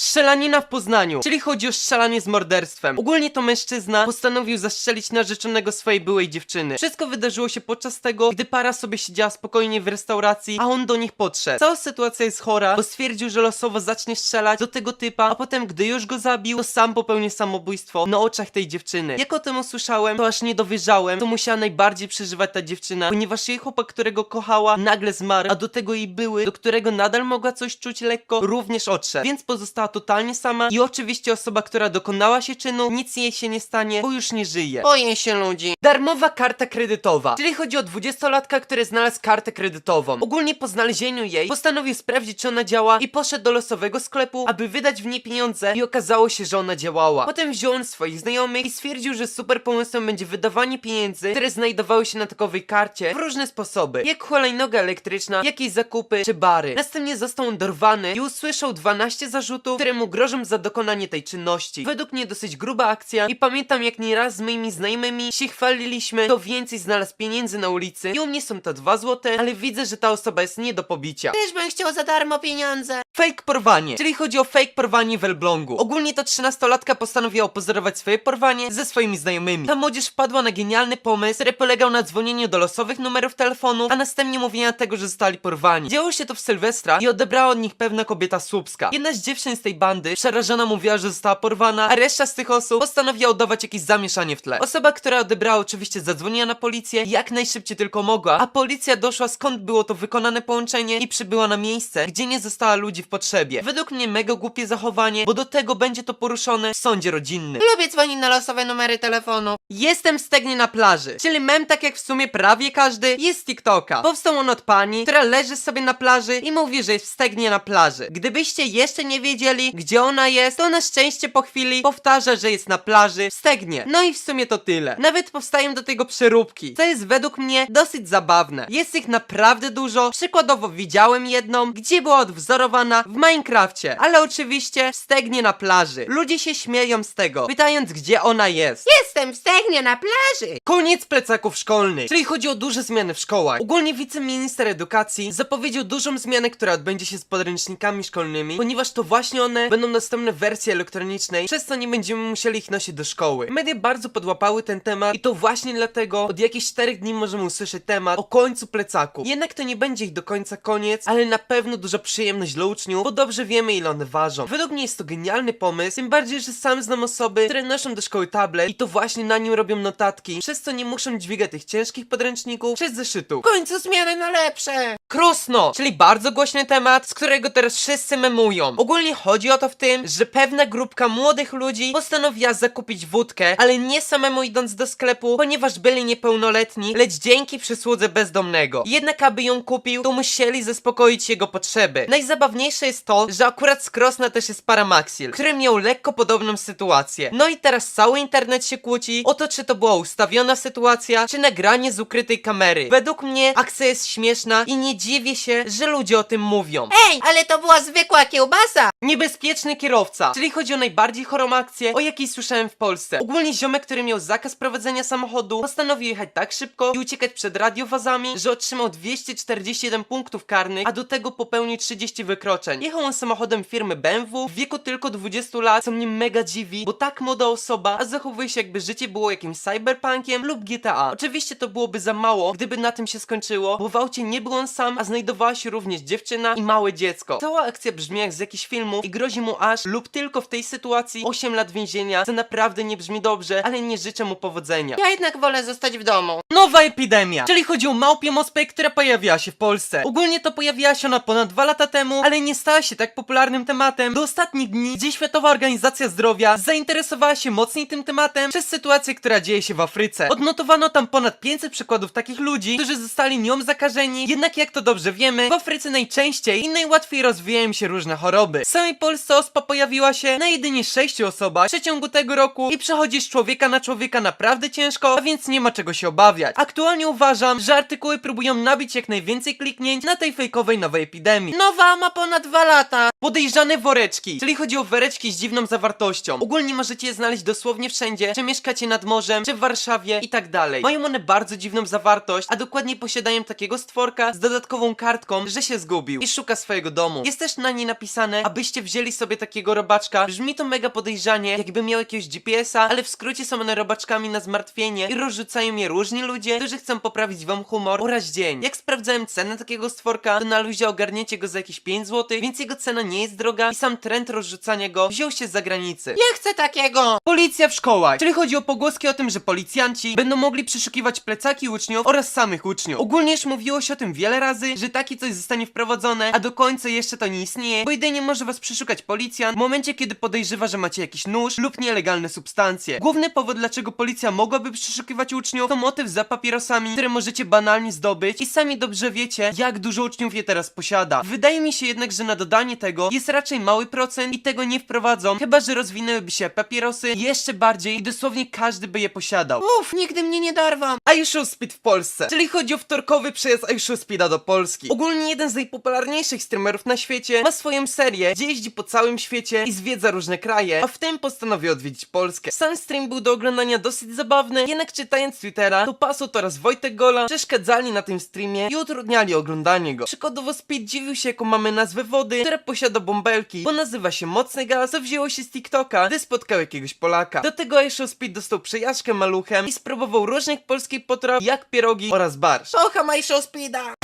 Strzelanina w Poznaniu, czyli chodzi o strzelanie z morderstwem. Ogólnie to mężczyzna postanowił zastrzelić narzeczonego swojej byłej dziewczyny. Wszystko wydarzyło się podczas tego, gdy para sobie siedziała spokojnie w restauracji, a on do nich podszedł. Cała sytuacja jest chora, bo stwierdził, że losowo zacznie strzelać do tego typa, a potem gdy już go zabił, to sam popełni samobójstwo na oczach tej dziewczyny. Jak o tym usłyszałem, to aż nie dowierzałem, to musiała najbardziej przeżywać ta dziewczyna, ponieważ jej chłopak, którego kochała, nagle zmarł, a do tego jej były, do którego nadal mogła coś czuć lekko, również odszedł. Więc pozostała totalnie sama i oczywiście osoba, która dokonała się czynu, nic jej się nie stanie, bo już nie żyje. Boję się ludzi. Darmowa karta kredytowa, czyli chodzi o 20-latka, który znalazł kartę kredytową. Ogólnie po znalezieniu jej postanowił sprawdzić, czy ona działa i poszedł do losowego sklepu, aby wydać w niej pieniądze i okazało się, że ona działała. Potem wziął on swoich znajomych i stwierdził, że super pomysłem będzie wydawanie pieniędzy, które znajdowały się na takowej karcie w różne sposoby, jak hulajnoga elektryczna, jakieś zakupy czy bary. Następnie został on dorwany i usłyszał 12 zarzutów, które mu grożą za dokonanie tej czynności. Według mnie dosyć gruba akcja i pamiętam jak nieraz z moimi znajomymi się chwaliliśmy, to więcej znalazł pieniędzy na ulicy i u mnie są to 2 złote, ale widzę, że ta osoba jest nie do pobicia. Też bym chciał za darmo pieniądze. Fake porwanie, czyli chodzi o fake porwanie w Elblągu. Ogólnie to 13-latka postanowiła opozorować swoje porwanie ze swoimi znajomymi. Ta młodzież wpadła na genialny pomysł, który polegał na dzwonieniu do losowych numerów telefonu, a następnie mówienia tego, że zostali porwani. Działo się to w Sylwestra i odebrała od nich pewna kobieta słupska. Jedna z dziewczyn z tej bandy przerażona mówiła, że została porwana, a reszta z tych osób postanowiła udawać jakieś zamieszanie w tle. Osoba, która odebrała oczywiście zadzwoniła na policję jak najszybciej tylko mogła, a policja doszła skąd było to wykonane połączenie i przybyła na miejsce, gdzie nie została ludzi w potrzebie. Według mnie mega głupie zachowanie, bo do tego będzie to poruszone w sądzie rodzinnym. Lubię dzwonić na losowe numery telefonu. Jestem stegnie na plaży, czyli mem tak jak w sumie prawie każdy jest z TikToka. Powstał on od pani, która leży sobie na plaży i mówi, że jest w stegnie na plaży. Gdybyście jeszcze nie wiedzieli, gdzie ona jest, to na szczęście po chwili powtarza, że jest na plaży stegnie. No i w sumie to tyle. Nawet powstają do tego przeróbki, co jest według mnie dosyć zabawne. Jest ich naprawdę dużo, przykładowo widziałem jedną, gdzie była odwzorowana w Minecrafcie, ale oczywiście stegnie na plaży. Ludzie się śmieją z tego, pytając gdzie ona jest. Jestem w stegnie na plaży. Koniec plecaków szkolnych, czyli chodzi o duże zmiany w szkołach. Ogólnie wiceminister edukacji zapowiedział dużą zmianę, która odbędzie się z podręcznikami szkolnymi, ponieważ to właśnie one będą dostępne w wersji elektronicznej, przez co nie będziemy musieli ich nosić do szkoły. Media bardzo podłapały ten temat i to właśnie dlatego od jakichś 4 dni możemy usłyszeć temat o końcu plecaków. Jednak to nie będzie ich do końca koniec, ale na pewno duża przyjemność dla uczniów, bo dobrze wiemy ile one ważą. Według mnie jest to genialny pomysł, tym bardziej, że sam znam osoby, które noszą do szkoły tablet i to właśnie na nim robią notatki, przez co nie muszą dźwigać tych ciężkich podręczników przez zeszytu. W końcu zmiany na lepsze. Krusno, czyli bardzo głośny temat, z którego teraz wszyscy memują. Ogólnie chodzi o to w tym, że pewna grupka młodych ludzi postanowiła zakupić wódkę, ale nie samemu idąc do sklepu, ponieważ byli niepełnoletni, lecz dzięki przysłudze bezdomnego. Jednak aby ją kupił, to musieli zaspokoić jego potrzeby. Najzabawniejsze jest to, że akurat z Krosna też jest Paramaxil, który miał lekko podobną sytuację. No i teraz cały internet się kłóci o to, czy to była ustawiona sytuacja, czy nagranie z ukrytej kamery. Według mnie akcja jest śmieszna i nie dziwię się, że ludzie o tym mówią. Ej, ale to była zwykła kiełbasa. Niebezpieczny kierowca, czyli chodzi o najbardziej chorą akcję, o jakiej słyszałem w Polsce. Ogólnie ziomek, który miał zakaz prowadzenia samochodu, postanowił jechać tak szybko i uciekać przed radiowazami, że otrzymał 241 punktów karnych, a do tego popełnił 30 wykroczeń. Jechał on samochodem firmy BMW w wieku tylko 20 lat, co mnie mega dziwi, bo tak młoda osoba, a zachowuje się jakby życie było jakimś cyberpunkiem lub GTA. Oczywiście to byłoby za mało, gdyby na tym się skończyło, bo w aucie nie był on sam, a znajdowała się również dziewczyna i małe dziecko. Cała akcja brzmi jak z jakichś filmów i grozi mu aż lub tylko w tej sytuacji 8 lat więzienia, co naprawdę nie brzmi dobrze, ale nie życzę mu powodzenia. Ja jednak wolę zostać w domu. Nowa epidemia, czyli chodzi o małpię ospę, która pojawiła się w Polsce. Ogólnie to pojawiła się ona ponad dwa lata temu, ale nie stała się tak popularnym tematem do ostatnich dni, gdzie Światowa Organizacja Zdrowia zainteresowała się mocniej tym tematem przez sytuację, która dzieje się w Afryce. Odnotowano tam ponad 500 przykładów takich ludzi, którzy zostali nią zakażeni, jednak jak to dobrze wiemy, w Afryce najczęściej i najłatwiej rozwijają się różne choroby. Samej Polsce ospa pojawiła się na jedynie 6 osobach w przeciągu tego roku i przechodzi z człowieka na człowieka naprawdę ciężko, a więc nie ma czego się obawiać. Aktualnie uważam, że artykuły próbują nabić jak najwięcej kliknięć na tej fejkowej nowej epidemii. Nowa ma ponad dwa lata. Podejrzane woreczki, czyli chodzi o woreczki z dziwną zawartością. Ogólnie możecie je znaleźć dosłownie wszędzie, czy mieszkacie nad morzem, czy w Warszawie i tak dalej. Mają one bardzo dziwną zawartość, a dokładnie posiadają takiego stworka z dodatkową kartką, że się zgubił i szuka swojego domu. Jest też na niej napisane, abyście wzięli wzięli sobie takiego robaczka. Brzmi to mega podejrzanie, jakby miał jakiegoś GPS-a, ale w skrócie są one robaczkami na zmartwienie i rozrzucają je różni ludzie, którzy chcą poprawić wam humor oraz dzień. Jak sprawdzałem cenę takiego stworka, to na luzie ogarniecie go za jakieś 5 zł, więc jego cena nie jest droga i sam trend rozrzucania go wziął się z zagranicy. Nie chcę takiego. Policja w szkołach, czyli chodzi o pogłoski o tym, że policjanci będą mogli przeszukiwać plecaki uczniów oraz samych uczniów. Ogólnie już mówiło się o tym wiele razy, że takie coś zostanie wprowadzone, a do końca jeszcze to nie istnieje, bo jedynie może was przeszukać policjant w momencie, kiedy podejrzewa, że macie jakiś nóż lub nielegalne substancje. Główny powód, dlaczego policja mogłaby przeszukiwać uczniów, to motyw za papierosami, które możecie banalnie zdobyć i sami dobrze wiecie, jak dużo uczniów je teraz posiada. Wydaje mi się jednak, że na dodanie tego jest raczej mały procent i tego nie wprowadzą, chyba że rozwinęłyby się papierosy jeszcze bardziej i dosłownie każdy by je posiadał. Uff, nigdy mnie nie dorwą. iShow Speed w Polsce, czyli chodzi o wtorkowy przejazd iShow Speeda do Polski. Ogólnie jeden z najpopularniejszych streamerów na świecie ma swoją serię, gdzie jeździ po całym świecie i zwiedza różne kraje, a w tym postanowił odwiedzić Polskę. Sam stream był do oglądania dosyć zabawny, jednak czytając Twittera, to Pasut oraz Wojtek Gola przeszkadzali na tym streamie i utrudniali oglądanie go. Przykładowo Speed dziwił się, jaką mamy nazwę wody, która posiada bąbelki, bo nazywa się Mocny Gaz, co wzięło się z TikToka, gdy spotkał jakiegoś Polaka. Do tego iShow Speed dostał przejażdżkę maluchem i spróbował różnych polskich potraw, jak pierogi oraz barsz. Kocham Show Speeda.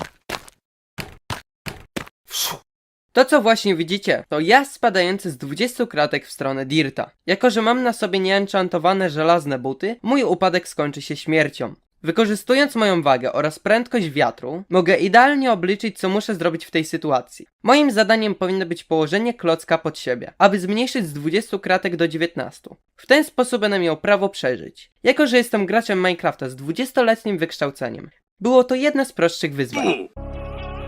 To co właśnie widzicie, to ja spadający z 20 kratek w stronę Dirta. Jako, że mam na sobie nieenchantowane żelazne buty, mój upadek skończy się śmiercią. Wykorzystując moją wagę oraz prędkość wiatru, mogę idealnie obliczyć co muszę zrobić w tej sytuacji. Moim zadaniem powinno być położenie klocka pod siebie, aby zmniejszyć z 20 kratek do 19. W ten sposób będę miał prawo przeżyć. Jako, że jestem graczem Minecrafta z 20-letnim wykształceniem, było to jedno z prostszych wyzwań.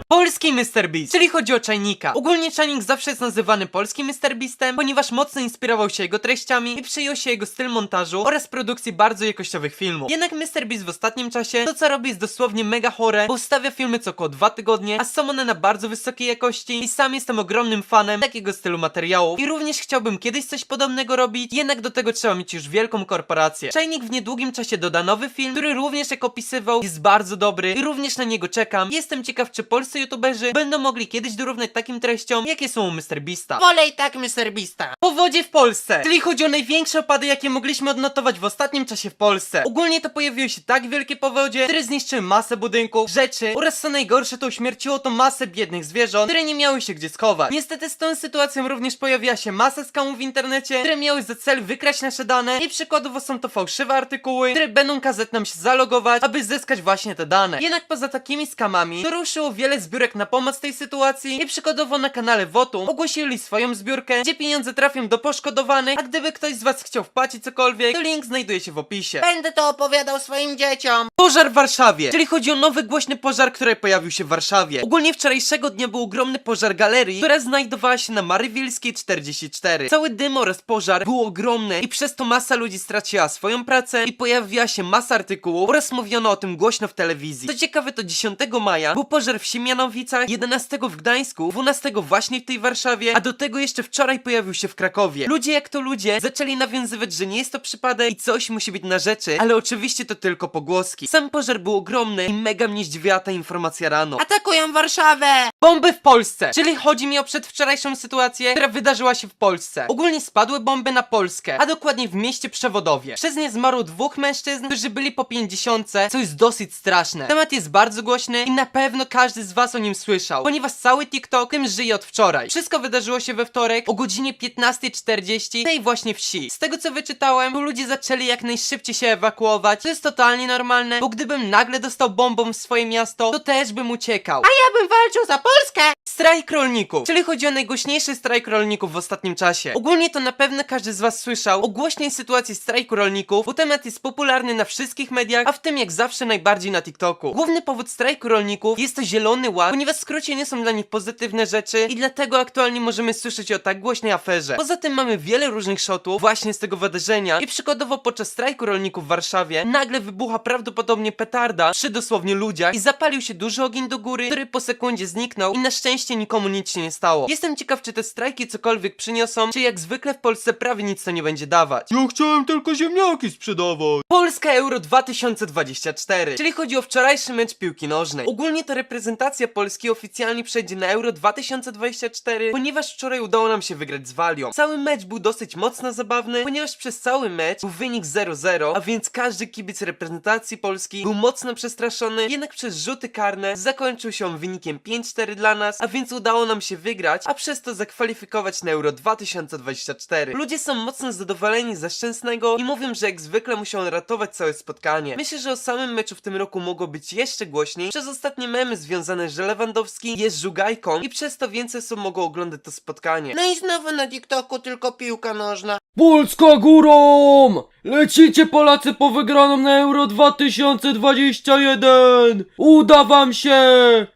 Polski Mr. Beast, czyli chodzi o czajnika. Ogólnie czajnik zawsze jest nazywany polskim Mr. Beastem, ponieważ mocno inspirował się jego treściami i przyjął się jego styl montażu oraz produkcji bardzo jakościowych filmów. Jednak Mr. Beast w ostatnim czasie to co robi jest dosłownie mega chore, bo stawia filmy co około dwa tygodnie, a są one na bardzo wysokiej jakości i sam jestem ogromnym fanem takiego stylu materiałów i również chciałbym kiedyś coś podobnego robić, jednak do tego trzeba mieć już wielką korporację. Czajnik w niedługim czasie doda nowy film, który również jak opisywał jest bardzo dobry i również na niego czekam. Jestem ciekaw czy polscy youtuberzy będą mogli kiedyś dorównać takim treściom, jakie są u Mr. Beasta. Wolę i tak Mr. Beasta. Powodzie w Polsce, czyli chodzi o największe opady, jakie mogliśmy odnotować w ostatnim czasie w Polsce. Ogólnie to pojawiły się tak wielkie powodzie, które zniszczyły masę budynków, rzeczy oraz co najgorsze to uśmierciło to masę biednych zwierząt, które nie miały się gdzie schować. Niestety z tą sytuacją również pojawiła się masa skamów w internecie, które miały za cel wykraść nasze dane i przykładowo są to fałszywe artykuły, które będą kazać nam się zalogować, aby zyskać właśnie te dane. Jednak poza takimi skamami, to ruszyło wiele zbiórek na pomoc tej sytuacji i przykładowo na kanale Votum ogłosili swoją zbiórkę, gdzie pieniądze trafią do poszkodowanych, a gdyby ktoś z was chciał wpłacić cokolwiek, to link znajduje się w opisie. Będę to opowiadał swoim dzieciom. Pożar w Warszawie, czyli chodzi o nowy głośny pożar, który pojawił się w Warszawie. Ogólnie wczorajszego dnia był ogromny pożar galerii, która znajdowała się na Marywilskiej 44. Cały dym oraz pożar był ogromny i przez to masa ludzi straciła swoją pracę i pojawiła się masa artykułów oraz mówiono o tym głośno w telewizji. Co ciekawe to 10 maja był pożar w Siemianowicach, 11 w Gdańsku, 12 właśnie w tej Warszawie, a do tego jeszcze wczoraj pojawił się w Krakowie. Ludzie jak to ludzie zaczęli nawiązywać, że nie jest to przypadek i coś musi być na rzeczy, ale oczywiście to tylko pogłoski. Sam pożar był ogromny i mega mnie zdziwiła ta informacja rano. Atakują Warszawę. Bomby w Polsce! Czyli chodzi mi o przedwczorajszą sytuację, która wydarzyła się w Polsce. Ogólnie spadły bomby na Polskę, a dokładnie w mieście Przewodowie. Przez nie zmarło dwóch mężczyzn, którzy byli po 50, co jest dosyć straszne. Temat jest bardzo głośny i na pewno każdy z was o nim słyszał, ponieważ cały TikTok tym żyje od wczoraj. Wszystko wydarzyło się we wtorek o godzinie 15.40 w tej właśnie wsi. Z tego co wyczytałem, to ludzie zaczęli jak najszybciej się ewakuować, co jest totalnie normalne, bo gdybym nagle dostał bombą w swoje miasto, to też bym uciekał. Ja bym walczył za Polskę. Strajk rolników, czyli chodzi o najgłośniejszy strajk rolników w ostatnim czasie. Ogólnie to na pewno każdy z was słyszał o głośnej sytuacji strajku rolników, bo temat jest popularny na wszystkich mediach, a w tym jak zawsze najbardziej na TikToku. Główny powód strajku rolników jest to zielony ponieważ w skrócie nie są dla nich pozytywne rzeczy i dlatego aktualnie możemy słyszeć o tak głośnej aferze. Poza tym mamy wiele różnych shotów właśnie z tego wydarzenia i przykładowo podczas strajku rolników w Warszawie nagle wybucha prawdopodobnie petarda przy dosłownie ludziach i zapalił się duży ogień do góry, który po sekundzie zniknął i na szczęście nikomu nic się nie stało. Jestem ciekaw, czy te strajki cokolwiek przyniosą, czy jak zwykle w Polsce prawie nic to nie będzie dawać. Ja chciałem tylko ziemniaki sprzedawać. Polska Euro 2024, czyli chodzi o wczorajszy mecz piłki nożnej. Ogólnie to reprezentacja reprezentacja Polski oficjalnie przejdzie na Euro 2024, ponieważ wczoraj udało nam się wygrać z Walią. Cały mecz był dosyć mocno zabawny, ponieważ przez cały mecz był wynik 0-0, a więc każdy kibic reprezentacji Polski był mocno przestraszony, jednak przez rzuty karne zakończył się wynikiem 5-4 dla nas, a więc udało nam się wygrać, a przez to zakwalifikować na Euro 2024. Ludzie są mocno zadowoleni ze Szczęsnego i mówią, że jak zwykle musiał ratować całe spotkanie. Myślę, że o samym meczu w tym roku mogło być jeszcze głośniej przez ostatnie memy związane, że Lewandowski jest żugajką i przez to więcej osób mogło oglądać to spotkanie. No i znowu na TikToku tylko piłka nożna. Polska górą! Lecicie Polacy po wygraną na Euro 2021! Uda wam się!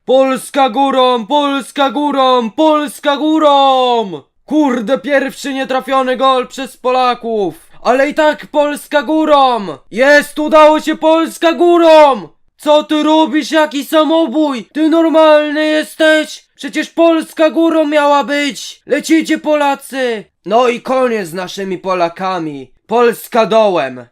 Polska górą, Polska górą, Polska górą! Kurde, pierwszy nietrafiony gol przez Polaków! Ale i tak Polska górą! Jest, udało się Polska górą! Co ty robisz, jaki samobój? Ty normalny jesteś? Przecież Polska górą miała być! Lecicie Polacy! No i koniec z naszymi Polakami. Polska dołem.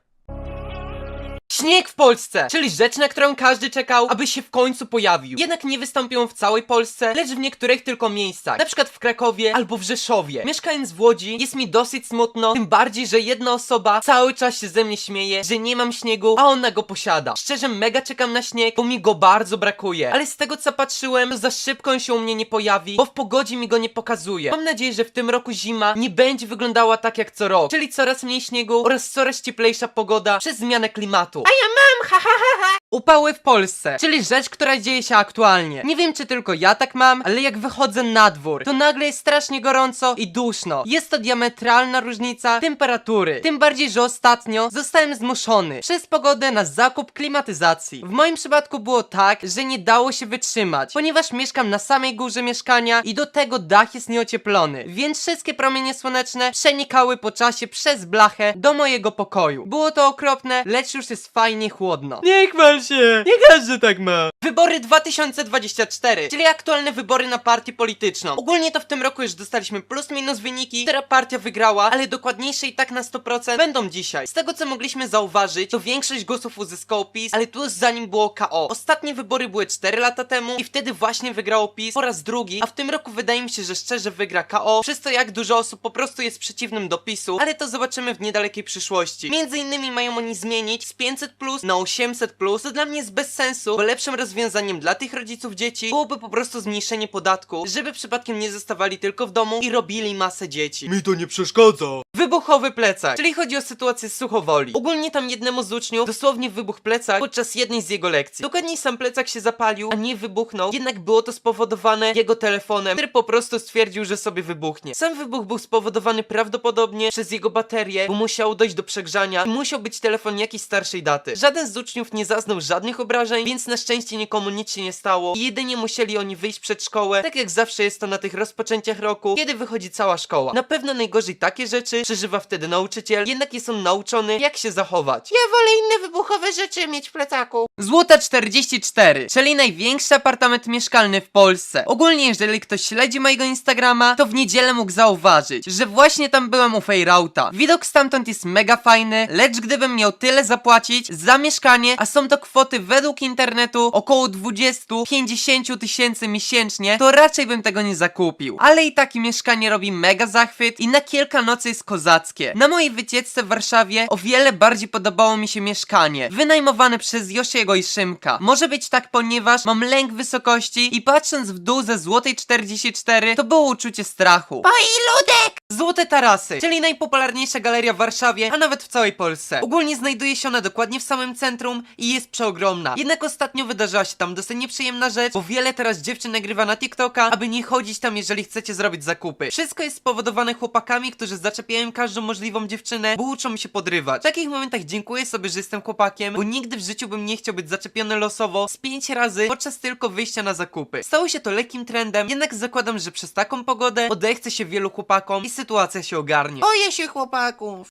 Śnieg w Polsce, czyli rzecz, na którą każdy czekał, aby się w końcu pojawił. Jednak nie wystąpią w całej Polsce, lecz w niektórych tylko miejscach, na przykład w Krakowie albo w Rzeszowie. Mieszkając w Łodzi jest mi dosyć smutno, tym bardziej, że jedna osoba cały czas się ze mnie śmieje, że nie mam śniegu, a ona go posiada. Szczerze mega czekam na śnieg, bo mi go bardzo brakuje, ale z tego co patrzyłem, to za szybko on się u mnie nie pojawi, bo w pogodzie mi go nie pokazuje. Mam nadzieję, że w tym roku zima nie będzie wyglądała tak jak co rok, czyli coraz mniej śniegu oraz coraz cieplejsza pogoda przez zmianę klimatu. A ja mam, ha ha ha ha. Upały w Polsce, czyli rzecz, która dzieje się aktualnie. Nie wiem, czy tylko ja tak mam, ale jak wychodzę na dwór, to nagle jest strasznie gorąco i duszno. Jest to diametralna różnica temperatury. Tym bardziej, że ostatnio zostałem zmuszony przez pogodę na zakup klimatyzacji. W moim przypadku było tak, że nie dało się wytrzymać, ponieważ mieszkam na samej górze mieszkania i do tego dach jest nieocieplony, więc wszystkie promienie słoneczne przenikały po czasie przez blachę do mojego pokoju. Było to okropne, lecz już jest fajnie chłodno. Nie chwal się! Nie każdy tak ma! Wybory 2024, czyli aktualne wybory na partię polityczną. Ogólnie to w tym roku już dostaliśmy plus minus wyniki, która partia wygrała, ale dokładniejsze i tak na 100% będą dzisiaj. Z tego co mogliśmy zauważyć, to większość głosów uzyskało PiS, ale tuż zanim było KO. Ostatnie wybory były 4 lata temu i wtedy właśnie wygrało PiS po raz drugi, a w tym roku wydaje mi się, że szczerze wygra KO, przez to jak dużo osób po prostu jest przeciwnym do PiSu, ale to zobaczymy w niedalekiej przyszłości. Między innymi mają oni zmienić z 500 plus na 800 plus, co dla mnie jest bez sensu, bo lepszym rozwiązaniem dla tych rodziców dzieci byłoby po prostu zmniejszenie podatku, żeby przypadkiem nie zostawali tylko w domu i robili masę dzieci. Mi to nie przeszkadza! Wybuchowy plecak, czyli chodzi o sytuację z Suchowoli. Ogólnie tam jednemu z uczniów dosłownie wybuchł plecak podczas jednej z jego lekcji. Dokładniej sam plecak się zapalił, a nie wybuchnął, jednak było to spowodowane jego telefonem, który po prostu stwierdził, że sobie wybuchnie. Sam wybuch był spowodowany prawdopodobnie przez jego baterię, bo musiał dojść do przegrzania i musiał być telefon jakiejś starszej daty. Żaden z uczniów nie zaznał żadnych obrażeń, więc na szczęście nikomu nic się nie stało i jedynie musieli oni wyjść przed szkołę, tak jak zawsze jest to na tych rozpoczęciach roku, kiedy wychodzi cała szkoła. Na pewno najgorzej takie rzeczy przeżywa wtedy nauczyciel, jednak jest on nauczony jak się zachować. Ja wolę inne wybuchowe rzeczy mieć w plecaku. Złota 44, czyli największy apartament mieszkalny w Polsce. Ogólnie, jeżeli ktoś śledzi mojego Instagrama, to w niedzielę mógł zauważyć, że właśnie tam byłem u Fejrauta. Widok stamtąd jest mega fajny, lecz gdybym miał tyle zapłacić za mieszkanie, a są to kwoty według internetu około 20-50 tysięcy miesięcznie, to raczej bym tego nie zakupił. Ale i takie mieszkanie robi mega zachwyt i na kilka nocy jest kozackie. Na mojej wycieczce w Warszawie o wiele bardziej podobało mi się mieszkanie, wynajmowane przez Josiego i Szymka. Może być tak, ponieważ mam lęk wysokości i patrząc w dół ze złotej 44, to było uczucie strachu. Oj, ludek! Złote Tarasy, czyli najpopularniejsza galeria w Warszawie, a nawet w całej Polsce. Ogólnie znajduje się ona dokładnie w samym centrum i jest przeogromna. Jednak ostatnio wydarzyła się tam dosyć nieprzyjemna rzecz, bo wiele teraz dziewczyn nagrywa na TikToka, aby nie chodzić tam, jeżeli chcecie zrobić zakupy. Wszystko jest spowodowane chłopakami, którzy zaczepiają każdą możliwą dziewczynę, bo uczą mi się podrywać. W takich momentach dziękuję sobie, że jestem chłopakiem, bo nigdy w życiu bym nie chciał być zaczepiony losowo z pięć razy podczas tylko wyjścia na zakupy. Stało się to lekkim trendem, jednak zakładam, że przez taką pogodę odechce się wielu chłopakom i sytuacja się ogarnie. Boję się chłopaków.